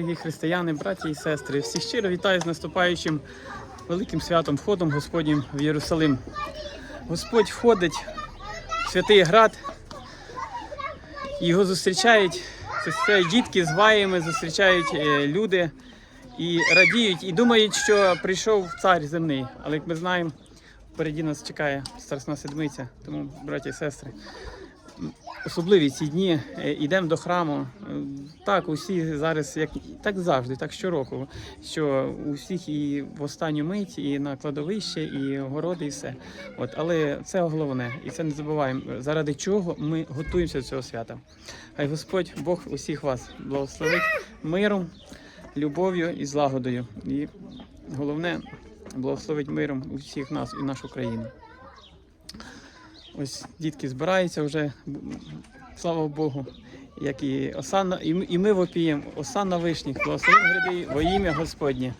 Дорогі християни, браті і сестри, всіх щиро вітаю з наступаючим великим святом входом Господнім в Єрусалим. Господь входить в святий град, його зустрічають це дітки з ваями, зустрічають е, люди і радіють, і думають, що прийшов цар земний. Але як ми знаємо, впереді нас чекає Страсна Седмиця. Тому, браті і сестри, особливі ці дні. Е, Йдемо до храму. Е, Так, усі зараз, як так завжди, так щороку. Що у всіх і в останню мить, і на кладовище, і городи, і все. От, але це головне, і це не забуваємо. Заради чого ми готуємося до цього свята. Хай Господь Бог усіх вас благословить миром, любов'ю і злагодою. І головне благословить миром усіх нас і нашу країну. Ось дітки збираються вже, слава Богу, як і Осанна, і, ми вопіємо, Осанна вишніх, благослови гряди во ім'я Господнє.